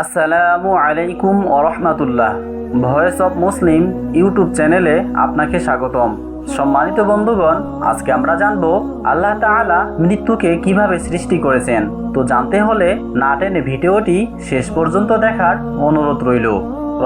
আসসালামু আলাইকুম ওরহমাতুল্লাহ। ভয়েস অফ মুসলিম ইউটিউব চ্যানেলে আপনাকে স্বাগতম। সম্মানিত বন্ধুগণ, আজকে আমরা জানব আল্লাহ তাআলা মৃত্যুকে কীভাবে সৃষ্টি করেছেন। তো জানতে হলে না টেনে ভিডিওটি শেষ পর্যন্ত দেখার অনুরোধ রইল।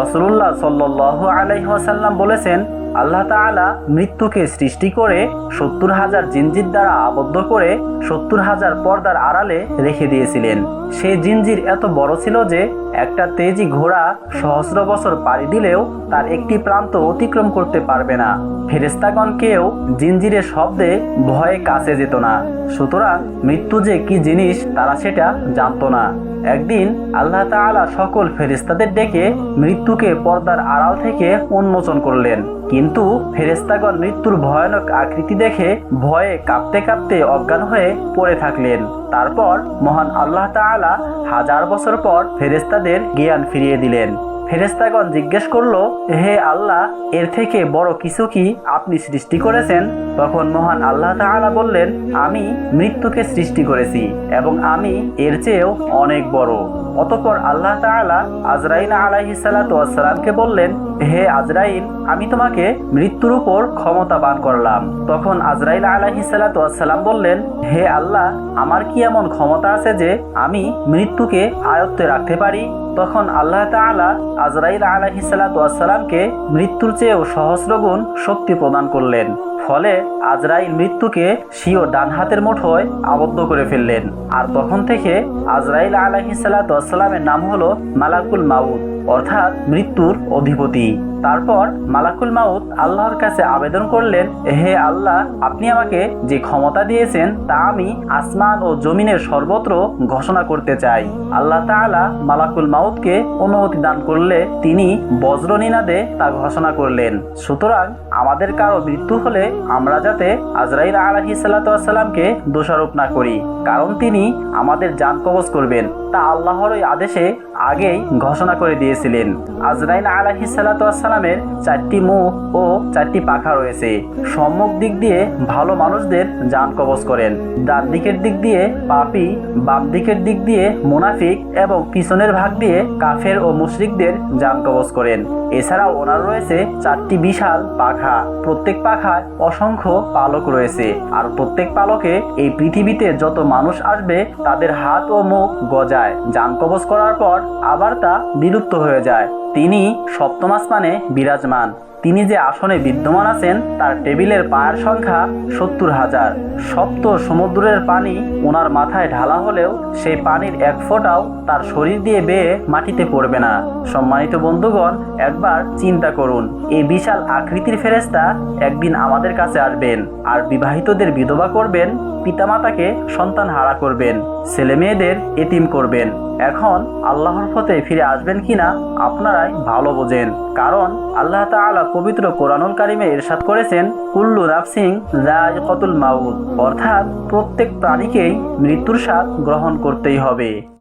রসুল্লাহ সাল্লু আলাইহাসাল্লাম বলেছেন আল্লাহ তাআলা মৃত্যুকে সৃষ্টি করে সত্তর হাজার জিনজির দ্বারা আবদ্ধ করে সত্তর হাজার পর্দার আড়ালে রেখে দিয়েছিলেন। সে জিনজির এত বড় ছিল যে একটা তেজি ঘোড়া সহস্র বছর পাড়ি দিলেও তার একটি প্রান্ত অতিক্রম করতে পারবে না। ফেরেস্তাগণ কেউ জিনজিরের শব্দে ভয়ে কাছে যেত না। সুতরাং মৃত্যু যে কি জিনিস তারা সেটা জানতো না। একদিন আল্লাহ তাআলা সকল ফেরেস্তাদের ডেকে মৃত্যুকে পর্দার আড়াল থেকে উন্মোচন করলেন। কিন্তু ফেরেস্তাগণ মৃত্যুর ভয়ানক আকৃতি দেখে ভয়ে কাঁপতে কাঁপতে অজ্ঞান হয়ে পড়ে থাকলেন। তারপর মহান আল্লাহ তাআলা হাজার বছর পর ফেরেস্তাদের জ্ঞান ফিরিয়ে দিলেন। ফেরেস্তাগণ জিজ্ঞেস করল, হে আল্লাহ, এর থেকে বড় কিছু কি আপনি সৃষ্টি করেছেন? তখন মহান আল্লাহ তাআলা বললেন, আমি মৃত্যুকে সৃষ্টি করেছি এবং আমি এর চেয়েও অনেক বড়। অতপর আল্লাহ তাআলা আজরাইল আলাইহিস সালাতু ওয়াসসালামকে বললেন, হে আজরাইল, আমি তোমাকে মৃত্যুর উপর ক্ষমতাবান করলাম। তখন আজরাইল আলাইহিস সালাতু ওয়াসসালাম বললেন, হে আল্লাহ, আমার কি এমন ক্ষমতা আছে যে আমি মৃত্যুকে আয়ত্তে রাখতে পারি? তখন আল্লাহ তালা আজরাইল আলাইহিসালাতামকে মৃত্যুর চেয়েও সহস্রগুণ শক্তি প্রদান করলেন। ফলে আজরাইল মৃত্যুকে সিও ডান হাতের মুঠোয় আবদ্ধ করে ফেললেন। আর তখন থেকে আজরাইল আলাইহিসালাতামের নাম হলো মালাকুল মাউদ অর্থাৎ মৃত্যুর অধিপতি। তারপর মালাকুল মাউদ আল্লাহর কাছে আবেদন করলেন, হে আল্লাহ, আপনি আমাকে যে ক্ষমতা দিয়েছেন, তা আমি আসমান ও জমিনের সর্বত্র ঘোষণা করতে চাই। আল্লাহ তাআলা মালাকুল মাউদকে অনুমতি দান করলে তিনি বজ্রনীনাদে তা ঘোষণা করলেন। সুতরাং আমাদের কারও মৃত্যু হলে আমরা যাতে আজরাইল আলহি সাল্লাতামকে দোষারোপ না করি। কারণ তিনি আমাদের যান কবজ করবেন। তা আল্লাহর ওই আদেশে আগেই ঘোষণা করে দিয়েছিলেন। আজরাইল আলহি সাল্লাতামের চারটি মুখ ও চারটি পাখা রয়েছে। সম্মুখ দিক দিয়ে ভালো মানুষদের যান কবজ করেন। ডান দিকের দিক দিয়ে পাপি, বাম দিকের দিক দিয়ে মুনাফিক এবং পিছনের ভাগ দিয়ে কাফের ও মুশরিকদের যান কবজ করেন। এছাড়াও ওনার রয়েছে চারটি বিশাল পাখা। প্রত্যেক পাখায় অসংখ্য পালক রয়েছে। আর প্রত্যেক পালকে এই পৃথিবীতে যত মানুষ আসবে, তাদের হাত ও মুখ গজায়। যান কবজ করার পর আবার তা বিলুপ্ত হয়ে যায়। তিনি সপ্তম আসমানে বিরাজমান। তিনি যে আসনে বিদ্যমান আছেন, তার টেবিলের পায়ের সংখ্যা সত্তর হাজার। সপ্ত সমুদ্রের পানি ওনার মাথায় ঢালা হলেও সেই পানির এক ফোঁটাও তার শরীর দিয়ে বেয়ে মাটিতে পড়বে না। সম্মানিত বন্ধুগণ, একবার চিন্তা করুন, এই বিশাল আকৃতির ফেরেস্তা একদিন আমাদের কাছে আসবেন আর বিবাহিতদের বিধবা করবেন, পিতামাতাকে সন্তান হারা করবেন ছেলে মেয়েদের এতিম করবেন। এখন আল্লাহর পথে ফিরে আসবেন কিনা আপনারাই ভালো বোঝেন। কারণ আল্লাহ তাআলা পবিত্র কোরআনুল কারিমে ইরশাদ করেছেন, কুল্লু নাফসিং কতুল মাউদ অর্থাৎ প্রত্যেক প্রাণীকেই মৃত্যুর স্বাদ গ্রহণ করতেই হবে।